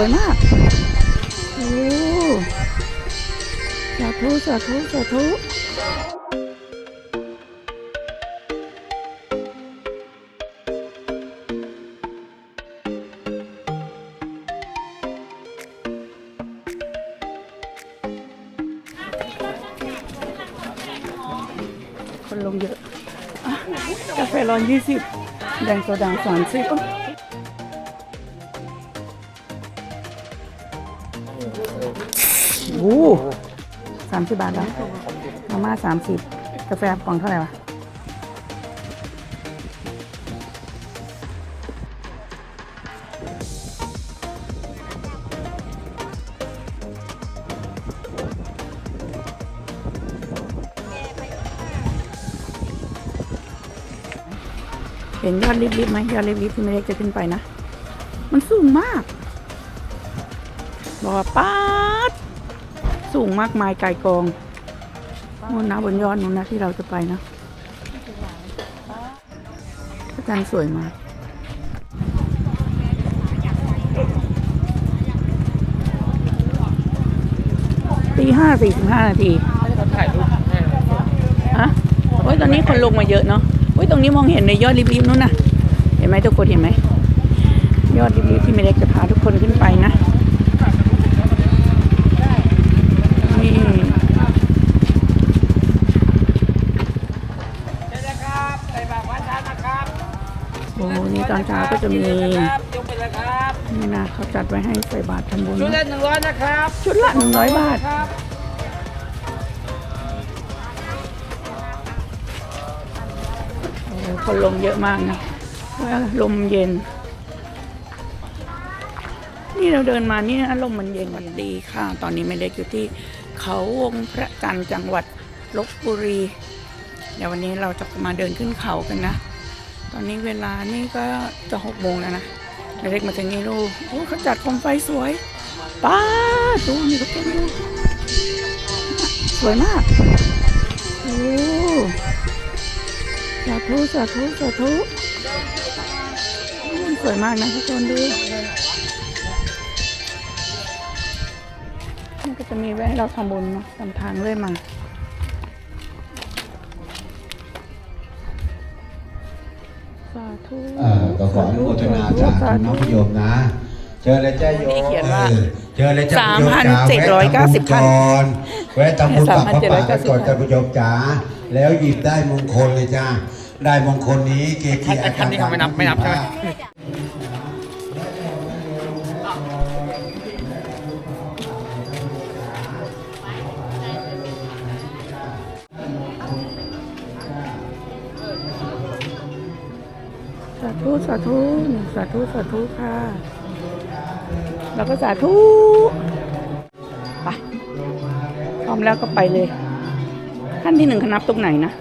วยมากโอ้สาธุสาธุสาธุคนลงเยอะ กาแฟร้อนยี่สิบแดงโซดาสามสิบ สามสิบบาทแล้วมาม่าสามสิบกาแฟกล่องเท่าไหร่วะเห็นยอดลิฟต์ๆไหมยอดลิฟต์ๆที่ไม่เล็กจะขึ้นไปนะ มันสูงมาก บอกว่าป๊าด สูงมากมายไกลกองนู่นนะบนยอดนู่นนะที่เราจะไปนะพระจันทร์สวยมากตีห้าสี่สิบห้านาทีถ่ายรูปให้ฮะโอ้ยตอนนี้คนลงมาเยอะเนาะโอ้ยตรงนี้มองเห็นในยอดริบๆนู้นน่ะเห็นไหมทุกคนเห็นไหมยอดริบๆที่ไม่เล็กจะพาทุกคนขึ้นไปนะ ตอนเช้าก็จะมีครับยกไปเลยครับนี่นะเขาจัดไว้ให้ใส่บาตรทำบุญชุดละนะหนึ่งร้อยนะครับชุดละหนึ่งร้อยบาทครับโอ้คนลงเยอะมากนะว่าลมเย็น นี่เราเดินมานี่นะลมมันเย็นดีค่ะ ตอนนี้ไม่ได้อยู่ที่เขาวงพระจันทร์จังหวัดลบบุรีเดี๋ยววันนี้เราจะมาเดินขึ้นเขากันนะต อนนี้เวลานี่ก็จะหกโมงแล้วนะเด็กมาถึงนี่ดูโอ้เขาจัดโคมไฟสวยป้าดูนี่ก็เป็นดูสวยมากโอ้สาธุสาธุสาธุสวยมากนะทุกคนดูนี่ก็จะมีไว้ให้เราทำบุญนะตามทางเรื่อยมา เอ่อก็ขออนุโมทนาสาธุน้องโยมนะเจอเลยจ้าโยมนี่เขียนว่าออเจอเลยจ้าโยมจ๋า3,790แวะทำบุญก่อนแวะทำบุญตักพระป่ากันก่อน3,790จ้าโยมจ๋าแล้วหยิบได้มงคลเลยจ้าได้มงคลนี้เกจิอาจารย์นี้เขาไม่นับไม่นับใช่ไหม ธุสาธุสาธุสาธุค่ะ แล้วก็สาธุไปพร้อมแล้วก็ไปเลย ขั้นที่หนึ่งคนับตรงไหนนะ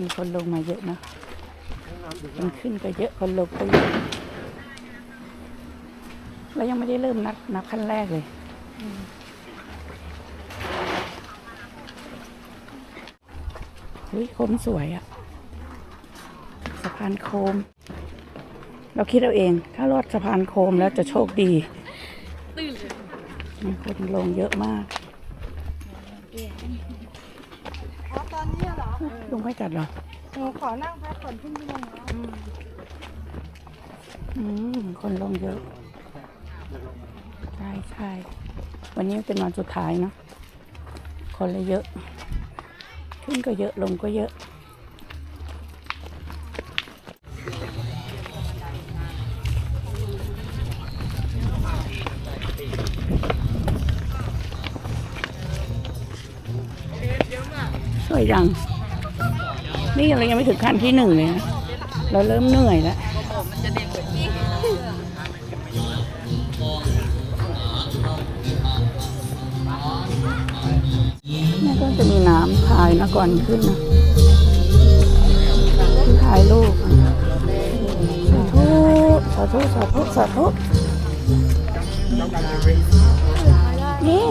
มีคนลงมาเยอะนะคนขึ้นก็เยอะคนลงก็เยอะแล้วยังไม่ได้เริ่มนับนับขั้นแรกเลย เฮ้ยโคมสวยอะสะพานโคมเราคิดเอาเอง ถ้ารอดสะพานโคมแล้วจะโชคดีตื่นเลยคนลงเยอะมากตอนนี้เหรอลุงไม่จัดเหรอหนูขอนั่งพักก่อนพรุ่งนี้ลงแล้วอืมคนลงเยอะ ใช่ใช่วันนี้เป็นวันสุดท้ายเนาะคนเลยเยอะ ขึ้นก็เยอะลงก็เยอะ สวยจัง นี่เรายังไม่ถึงขั้นที่หนึ่งเลยนะเราเริ่มเหนื่อยแล้ว น้ำพายนะก่อนขึ้นนะที่ถ่ายรูปอะสาธุสาธุสาธุสาธุนี่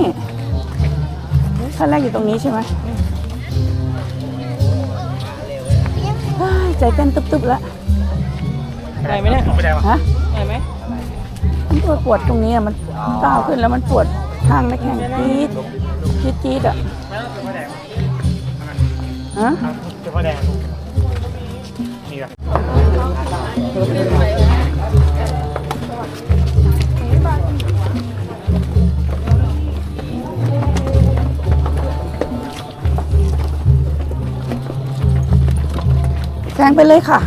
ขั้นแรกอยู่ตรงนี้ใช่ไหมเฮ้ยใจเต้นตุบๆแล้วได้ไหมเนี่ยไม่ได้วะฮะได้ไหมมันปวดปวดตรงนี้อะมันก้าวขึ้นแล้วมันปวดข้างและแข้งจี๊ดจี๊ดจี๊ดอะ ฮะเพ่อแดงนี่แหละแซงไปเลยค่ะ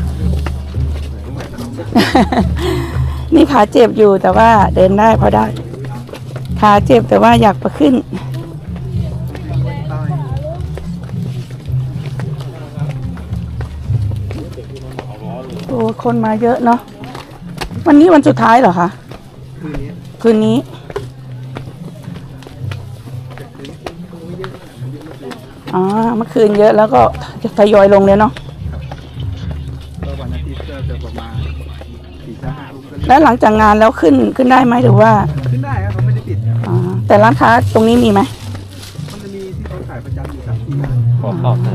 นี่ขาเจ็บอยู่แต่ว่าเดินได้พอได้ ขาเจ็บแต่ว่าอยากไปขึ้น โอ้คนมาเยอะเนาะวันนี้วันสุดท้ายเหรอคะคืนนี้ อ๋อเมื่อคืนเยอะแล้วก็ทยอยลงเลยเนาะก็วันอาทิตย์ก็จะประมาณสี่ห้าลูกก็แล้วหลังจากงานแล้วขึ้นขึ้นได้ไหมหรือว่า ขึ้นได้ครับเขาไม่ได้ปิดครับอ๋อแต่ร้านค้าตรงนี้มีไหมมันจะมีที่เขาขายประจำอยู่สามที่ร้านบอกบ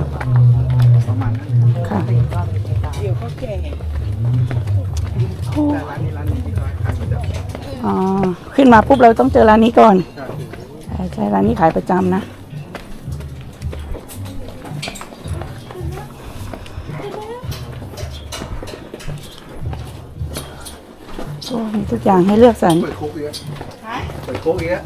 ขึ้นมาปุ๊บเราต้องเจอร้านนี้ก่อนใช่ใช่ใช่ร้านนี้ขายประจำนะโอ้มีทุกอย่างให้เลือกสรรเปิดโคกเยอะเปิดโคกเยอะ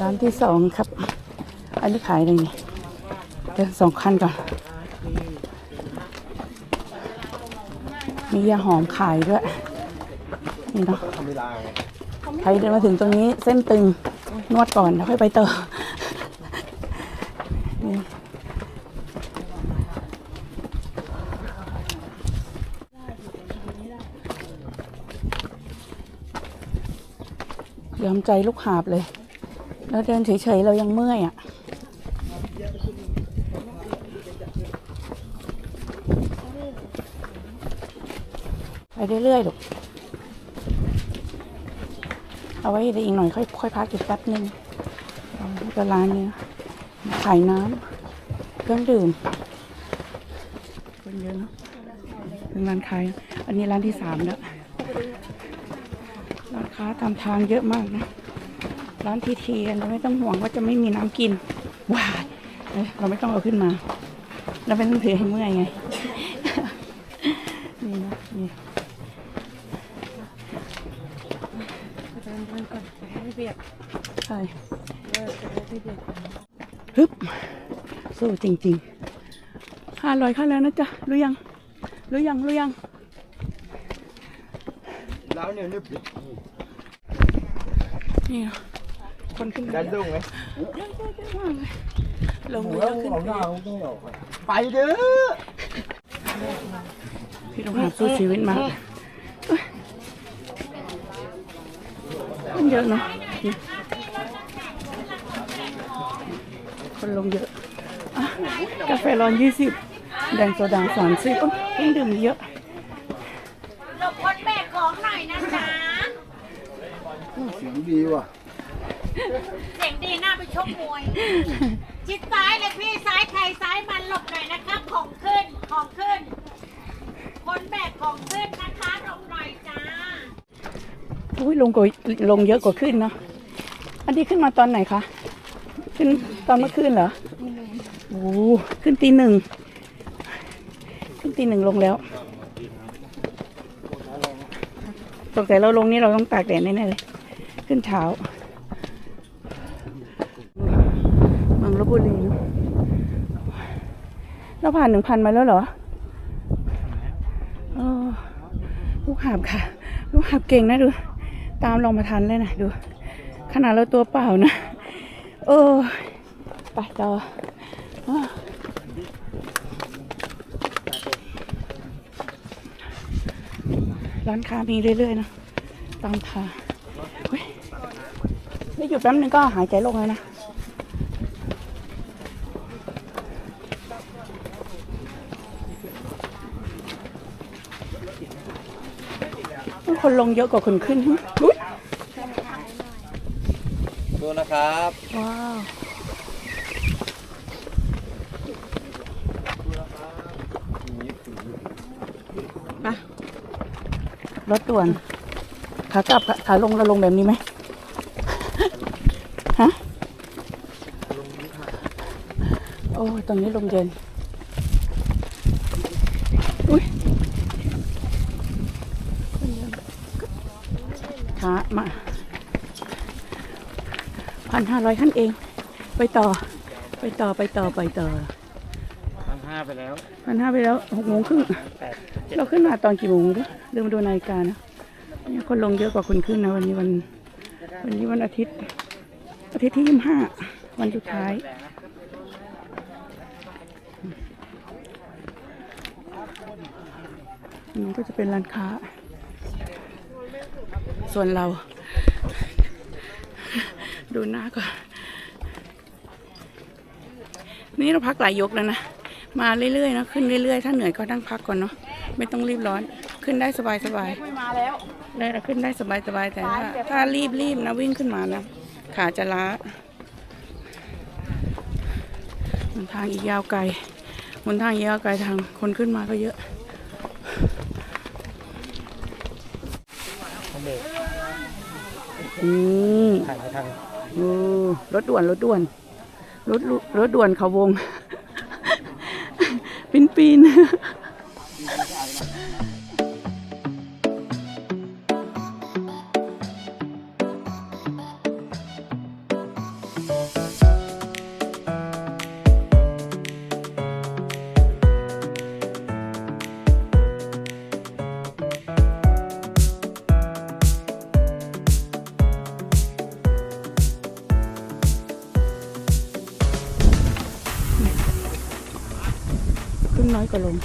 ร้านที่สองครับ อันนี้ขายอะไรนี่เดินสองคันก่อน มียาหอมขายด้วย นี่เนาะใครเดินมาถึงตรงนี้เส้นตึงนวดก่อนแล้วค่อยไปเติมยอมใจลูกหาบเลย แล้วเดินเฉยๆเรายังเมื่อยอะ ไปเรื่อยๆลูก เอาไว้ได้อีกหน่อยค่อยค่อยพักอีกแป๊บนึงเอาก็ร้านนี้ขายน้ำเครื่องดื่มคนเยอะเนอะเป็นร้านขาย อันนี้ร้านที่สามแล้วร้านค้าตามทางเยอะมากนะ ร้านทีทีกันเราไม่ต้องห่วงว่าจะไม่มีน้ำกินว้ายเอ้ยเราไม่ต้องเอาขึ้นมา เราไม่ต้องถือให้เมื่อยไง นี่นะนี่ ใช่ฮึบสู้จริงๆห้าร้อยค่าแล้วนะจ๊ะรู้ยังรู้ยังรู้ยังแล้วเนี่ยนึบนี่คนขึ้นดันดุ้งไหมเยอะเยอะมากเลงเยอะขึ้นไปไปเด้อพี่ต้องหาสู้ชีวิตมากเอ้ยคนเยอะเนาะนี่ คนลงเยอะอะกาแฟร้อนยี่สิบแดงโซดาสามสิบเครื่องดื่มเยอะหลบคนแบกของหน่อยนะจ๊ะเสียงดีว่ะ เสียงดีน่าไปชกมวย ชิดซ้ายเลยพี่ซ้ายใครซ้ายมันหลบหน่อยนะครับ ของขึ้นของขึ้น คนแบกของขึ้นนะคะหลบหน่อยจ้าอุ้ยลงกว่าลงเยอะกว่าขึ้นเนาะอันนี้ขึ้นมาตอนไหนคะ ขึ้นตอนเมื่อคืนเหรอโอ้โหขึ้นตีหนึ่ง ขึ้นตีหนึ่งลงแล้วสงสัยเราลงนี่เราต้องตากแดดแน่ๆเลย ขึ้นเช้า เมืองลบบุรีเนอะเราผ่านหนึ่งพันมาแล้วเหรอเออลูกหาบค่ะ ลูกหาบเก่งนะดู ตามลงมาทันเลยนะดู ขนาดเราตัวเปล่านะ เออ ไปต่อร้านค้ามีเรื่อยๆนะ ตามทางนี่หยุดแป๊บนึงก็หายใจโล่งแล้วนะคนลงเยอะกว่าคนขึ้นฮะอุ๊ย นะครับว้าวมารถต่วนขากลับขาลงเราลงแบบนี้ไหมฮะโอ้ตรงนี้ลมเย็น พันห้าร้อยขั้นเอง ไปต่อ ไปต่อไปต่อไปต่อพันห้าไปแล้วพันห้าไปแล้วหกโมงครึ่งแปดเราขึ้นมาตอนกี่โมงดูลืมดูนาฬิกานะเนี่ยคนลงเยอะกว่าคนขึ้นนะวันนี้วันวันนี้วันอาทิตย์ อาทิตย์ที่ยี่ห้าวันสุดท้ายอันนี้ก็จะเป็นร้านค้า ส่วนเรา ดูหน้าก่อนนี่เราพักหลายยกแล้วนะ มาเรื่อยๆนะขึ้นเรื่อยๆ ถ้าเหนื่อยก็นั่งพักก่อนเนาะไม่ต้องรีบร้อนขึ้นได้สบายสบายๆมาแล้วได้ขึ้นได้สบายสบายๆแต่ถ้าถ้ารีบรีบนะวิ่งขึ้นมานะขาจะล้าหนทางอีกยาวไกลหนทางอีกยาวไกลทางคนขึ้นมาก็เยอะผมเบรกอืมถ่ายไม่ทัน โอ้รถด่วนรถด่วนรถรถด่วนเขาวง ปินปีน กว่าลง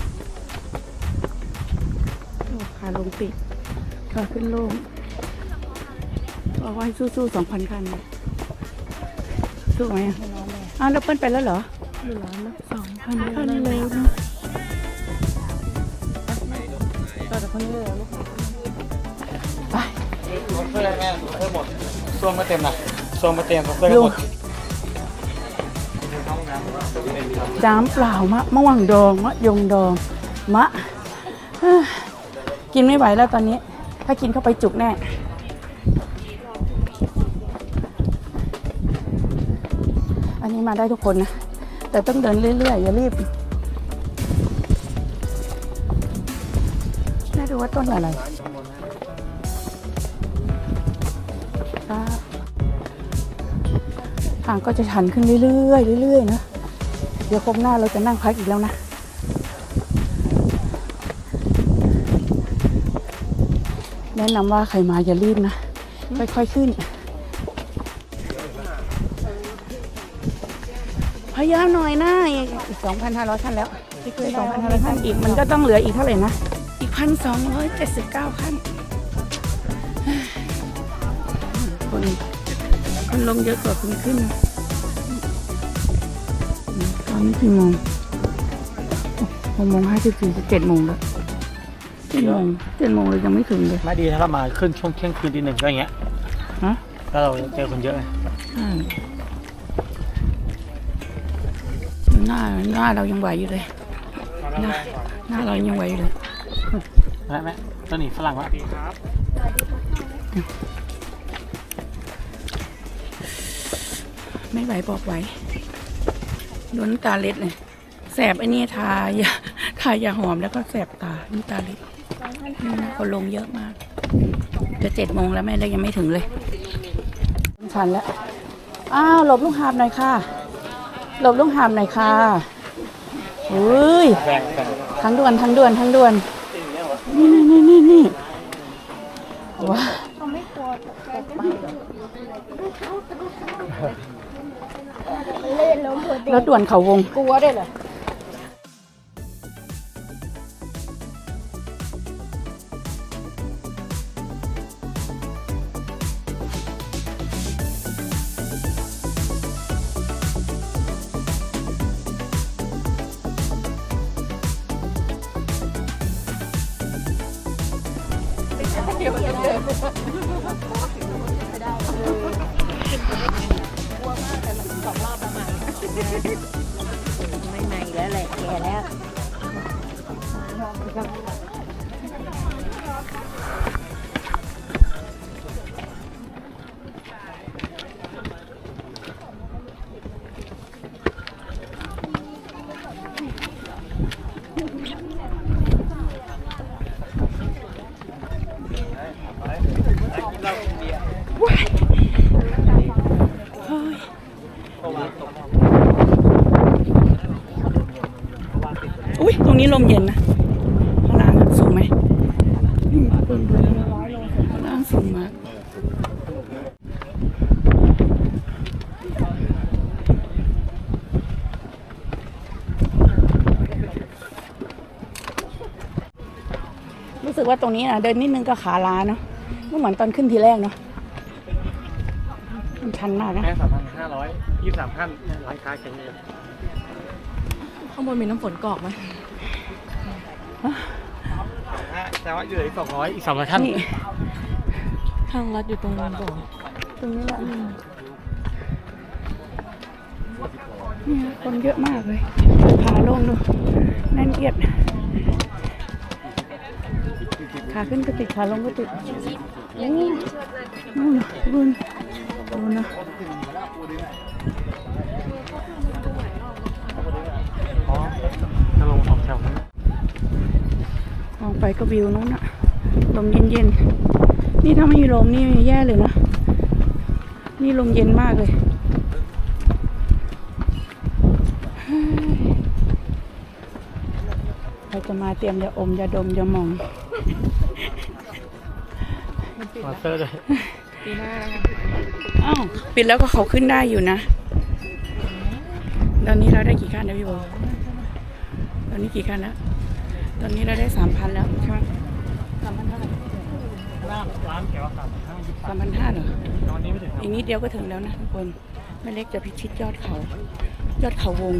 โอ้ขาลงติดขาขึ้นโล่งเอาไว้สู้ๆสองพันคันเลยสู้ไหมอะอ้าวแล้วเปิ้ลไปแล้วเหรออยู่แล้วแล้วสองพันคันเร็วเนอะต่อจากคนนี้เลยลูกไปรถเพื่อนแม่รถเพื่อนหมดช่วงไม่เต็มนะช่วงไม่เต็มรถเพื่อนหมด น้ำเปล่ามะมะว่างดองมะยงดองมะกินไม่ไหวแล้วตอนนี้ ถ้ากินเข้าไปจุกแน่อันนี้มาได้ทุกคนนะ แต่ต้องเดินเรื่อยๆ อย่ารีบน่าดูว่าต้นอะไรทางก็จะชันขึ้นเรื่อยๆเรื่อยๆนะ ดี๋ยวคงหน้าเราจะนั่งพักอีกแล้วนะแนะนำว่าใครมาอย่ารีบนะ ค่อยๆขึ้น พยายามหน่อยนะอีกสองพันห้าร้อยขั้นแล้วอีกสองพันห้าร้อยขั้นอีกมันก็ต้องเหลืออีกเท่าไหร่นะ อีกพันสองร้อยเจ็ดสิบเก้าขั้น คนคนลงเยอะกว่าคนขึ้นนะตอ นนี้กี่โมงหกโมงห้าสิบสี่เจ็ดโมงแล้วเจ็ดโมงเจ็ดโมงเลยยังไม่ถึงเลยไม่ดีถ้าเรามาขึ้นช่วงเที่ยงคืนทีหนึ่งก็อย่างเงี้ยฮะแล้วเราเจอคนเยอะไงใช่หน้าหน้าเรายังไหวอยู่เลยหน้าหน้าเรายังไหวอยู่เลยแม่แม่ต้นนี้ฝรั่งวะไม่ไหวบอกไหว โดนน้ำตาเล็ดเลยแสบไอ้นี่ทายาทายาหอมแล้วก็แสบตาน้ำตาเล็ดนี่นะคนลงเยอะมาก จะเจ็ดโมงแล้วแม่เลยยังไม่ถึงเลยชันแล้ว อ้าวหลบลูกหาบหน่อยค่ะ หลบลูกหาบหน่อยค่ะอุ้ยทั้งด่วนทั้งด่วนทั้งด่วนนี่นี่นี่นี่นี่ว้า เขาไม่กลัวตกไปเหรอเล่นล้มหัวเด็รถด่วนเขาวง กลัวด้วยเหรอไม่ใ นี้ลมเย็นนะข้างล่างอะสูงไหมนี่ทุกคนดูนะข้างล่างสูงมากรู้สึกว่าตรงนี้นะเดินนิดนึงก็ขาล้าเนาะไม่เหมือนตอนขึ้นทีแรกเนาะมันชันมากนะแค่สามพันห้าร้อยยี่สิบสามขั้นร้านค้าแข็งเลยข้างบนมีน้ำฝนกรอกไหม แต่ว่าอยู่อีกสองร้อยอีกสามร้อยขั้นนี่ทางลัดอยู่ตรงนั้นก่อนตรงนี้แหละเนี่ยคนเยอะมากเลยขาลงดูแน่นเอียด ขาขึ้นก็ติดขาลงก็ติดโอ้นู่นน่ะดูนดูนะ อ๋อจะลงสองแถวนั้น มองไปก็วิวนู้นอะลมเย็นๆ นี่ถ้าไม่มีลมนี่แย่เลยนะ นี่ลมเย็นมากเลย เราจะมาเตรียมยาอมยาดมยาหมองมาสเตอร์เลยปีหน้านะคะอ้าวปิดแล้วก็เขาขึ้นได้อยู่นะ ตอนนี้เราได้กี่ขั้นนะพี่โบตอนนี้กี่ขั้นแล้ว ตอนนี้เราได้สามพันแล้วใช่ไหมสามพันเท่าไหร่ร้านร้านแถวสามห้ายี่สิบสามพันห้าเหรอตอนนี้ไม่ถึงอีกนิดเดียวก็ถึงแล้วนะทุกคนแม่เล็กจะพิชิตยอดเขา ยอดเขาวง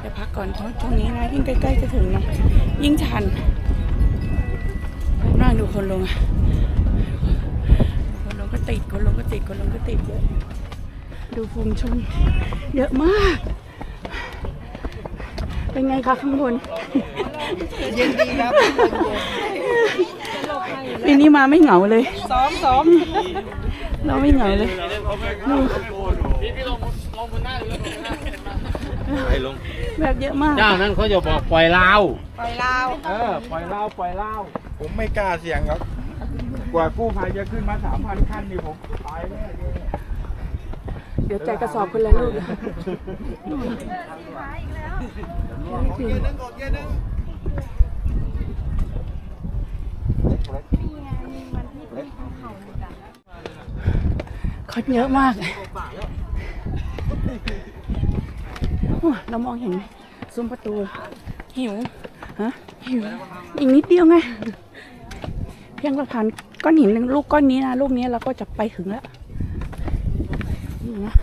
ไปพักก่อนเพราะช่วงนี้นะยิ่งใกล้ๆจะถึงนะยิ่งชันน่าดูคนลงอะคนลงก็ติดคนลงก็ติดคนลงก็ติดเยอะดูฟูงชนเยอะมาก เป็นไงคะข้างบน เย็นดีครับปีนี้มาไม่เหงาเลย ซ้อมซ้อมเราไม่เหงาเลยดูแบบเยอะมาก เจ้านั้นเขาจะบอกปล่อยลาว ปล่อยลาว เออ ปล่อยลาว ปล่อยลาว ผมไม่กล้าเสี่ยงครับ กว่ากู้ภัยจะขึ้นมาสามพันขั้นนี่ผมตายแน่เลยเดี๋ยวใจกระสอบคนละลูกเลย คนเยอะมากโอ้เรามองเห็นซุ้มประตู หิว ฮะ หิว อีกนิดเดียวไง เพียงเราผ่านก้อนหินหนึ่งลูกก้อนนี้นะ ลูกนี้เราก็จะไปถึงแล้วนี่นะ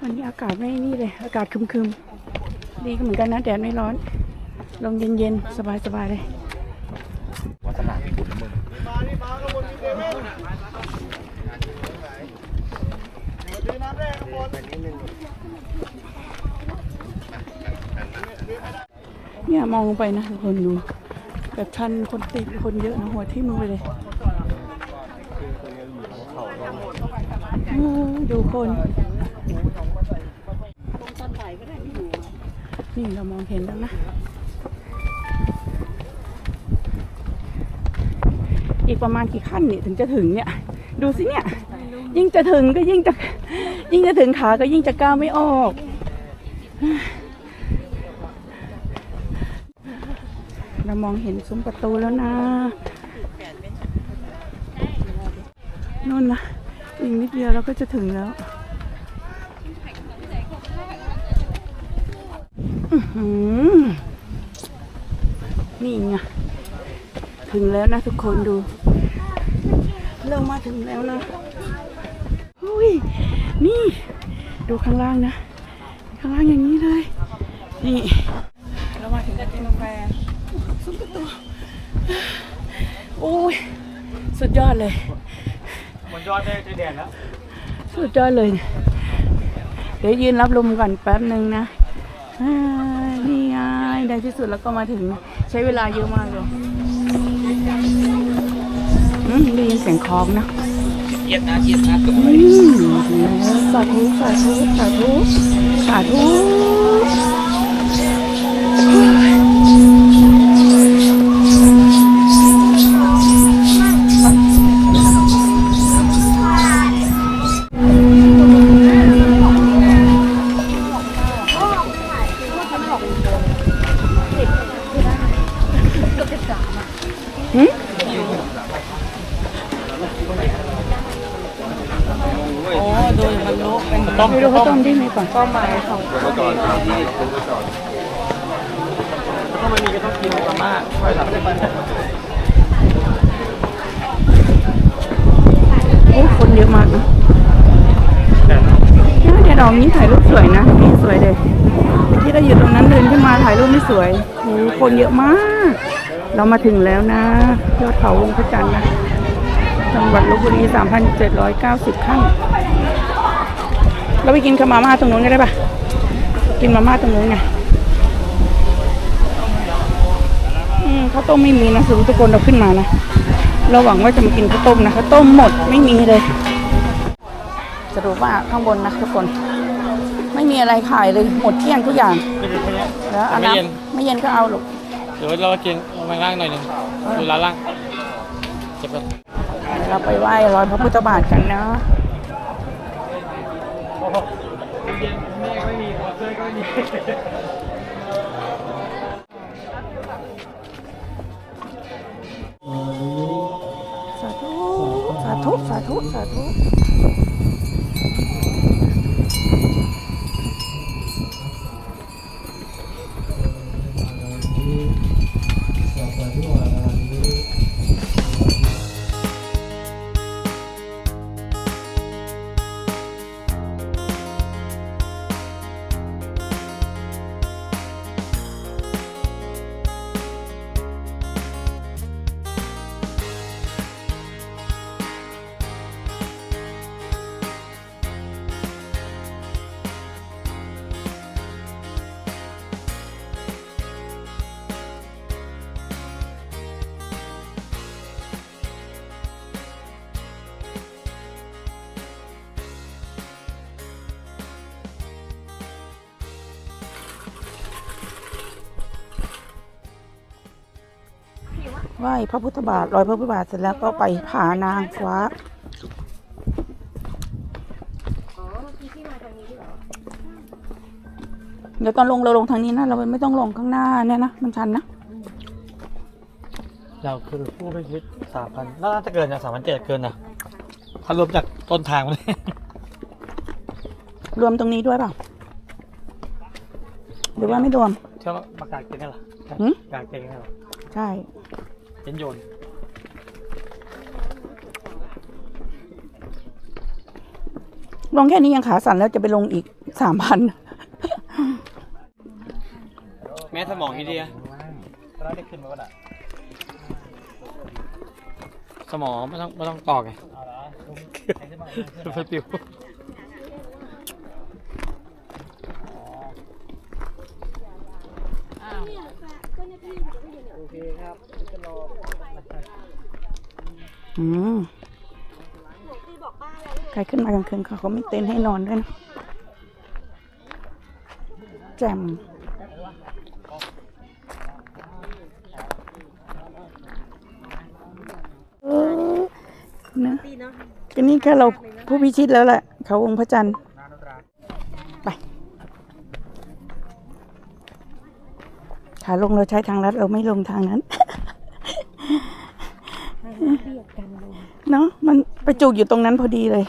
วันนี้อากาศไม่นี่เลย อากาศคึมๆ ดีก็เหมือนกันนะ แดดไม่ร้อน ลมเย็นๆ สบายๆเลย เนี่ยมองลงไปนะทุกคนดูแบบชันคนติดคนเยอะนะหัวทิ่มลงไปเลยดูคนนี่เรามองเห็นแล้วนะ อีกประมาณกี่ขั้นนี่ถึงจะถึงเนี่ย ดูสิเนี่ย ยิ่งจะถึงก็ยิ่งจะ ยิ่งจะถึงขาก็ยิ่งจะก้าวไม่ออก เรามองเห็นซุ้มประตูแล้วนะนู่นนะอีกนิดเดียวเราก็จะถึงแล้วนี่ไงถึงแล้วนะทุกคนดู เรามาถึงแล้วนะอุ้ย นี่ ดูข้างล่างนะ ข้างล่างอย่างนี้เลย นี่ เรามาถึงจะกินกาแฟซุ้มประตูโอ้ย สุดยอดเลยบนยอดได้จะแดดแล้ว สุดยอดเลย เดี๋ยวยืนรับลมก่อนแป๊บหนึ่งนะอ่านี่ไงในที่สุดแล้วก็มาถึงใช้เวลาเยอะมากเลยอืมได้ยินเสียงคล้องนะ เย็ดนะเย็ดนะอืมสาธุสาธุสาธุสาธุ ที่มีก่อนก็หมายของแล้วก็ไม่มีก็ต้องกินมาม่าค่อยหลับได้ไหมโอ้คนเยอะมากนะเนี่ยเดี๋ยวดอกนี้ถ่ายรูปสวยนะนี่สวยเลยที่เราอยู่ตรงนั้นเดินขึ้นมาถ่ายรูปไม่สวยโอ้คนเยอะมาก เรามาถึงแล้วนะยอดเขาวงพระจันทร์นะจังหวัดลบบุรี 3,790 ขั้น เราไปกินขาวมาม่าตรงนู้นกันได้ปะกินมาม่าตรงนู้นไงอืมข้าวต้มไม่มีนะสรุปทุกคนเราขึ้นมานะเราหวังว่าจะมากินข้าวต้มนะข้าวต้มหมดไม่มีเลยสรุปว่าข้างบนนะทุกคน ไม่มีอะไรขายเลยหมดเกลี้ยงทุกอย่างไม่เป็นไรแล้วอันไม่น้เย็นำไม่เย็นก็เอาลูกเดี๋ยวเรากินเอามาล่างหน่อยหนึงดูร้านล่างเจ็บปะเราไปไหว้รอยพระพุทธบาทกันนะ โอ้โหเย็นแม่ก็ไม่มีหัวเสื้อก็ไม่มีสาธุ สาธุ สาธุ สาธุ ไหว้พระพุทธบาทรอยพระพุทธบาทเสร็จแล้วก็ไปผานางฟ้าเดี๋ยวตอนลงเราลงทางนี้นะเราไม่ต้องลงข้างหน้าเนี่ยนะมันชันนะเราคือผู้ไม่คิดสามพันน่าจะเกินจากสามพันเจ็ดเกินนะถ้ารวมจากต้นทางมาเลยรวมตรงนี้ด้วยเปล่าหรือว่าไม่รวมเชื่อว่าประกาศเก่งกันเหรอหืมประกาศเก่งกันเหรอใช่ เป็นโยนลงแค่นี้ยังขาสั่นแล้วจะไปลงอีกสามพันแม่สมองดีอะก็ได้ขึ้นมาก็ได้สมองไม่ต้องไม่ต้องตอกไงไฟปิว ใครขึ้นมากลางคืนเขาเขาไม่เต็นท์ให้นอนด้วยนะแจ่มเออนะก็นี่แค่เราผู้พิชิตแล้วแหละ เขาวงพระจันทร์ ไป ขาลงเราใช้ทางลัดเราไม่ลงทางนั้นเนาะมันไปจุกอยู่ตรงนั้นพอดีเลย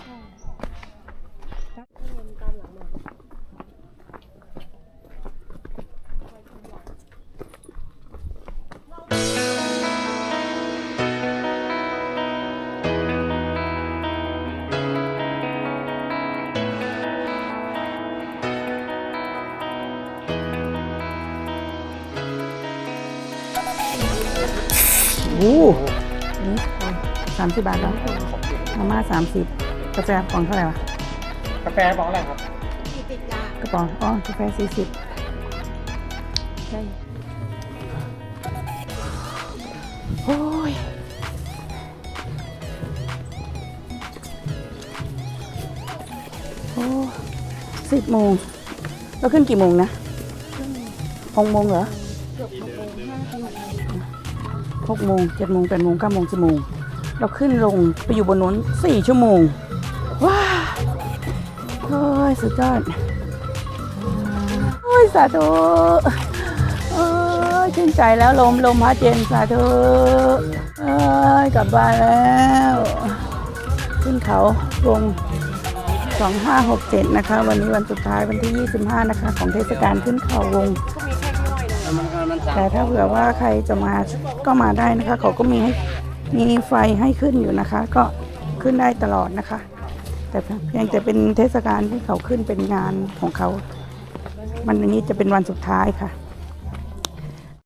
สามสิบบาทแล้วมาม่าสามสิบกาแฟกล่องเท่าไหร่วะกาแฟบอกอะไรครับกระป๋องอ๋อกาแฟสี่สิบใช่โอ้ยโอ้สิบโมงเราขึ้นกี่โมงนะหกโมงเหรอหกโมงเจ็ดโมงแปดโมงเก้าโมงสิบโมง เราขึ้นลงไปอยู่บนนู้นสี่ชั่วโมง ว้าโอ้ยสุดยอดโอ้ยสาธุโอ้ยชื่นใจแล้วลมลมพัดเย็นสาธุเอ้ยกลับบ้านแล้ว ขึ้นเขาลง2567 นะคะ วันนี้วันสุดท้ายวันที่ 25 นะคะ ของเทศกาลขึ้นเขาวง แต่ถ้าเผื่อว่าใครจะมาก็มาได้นะคะ เขาก็มีให้ มีไฟให้ขึ้นอยู่นะคะ ก็ขึ้นได้ตลอดนะคะ แต่เพียงแต่เป็นเทศกาลที่เขาขึ้นเป็นงานของเขาวันนี้จะเป็นวันสุดท้ายค่ะ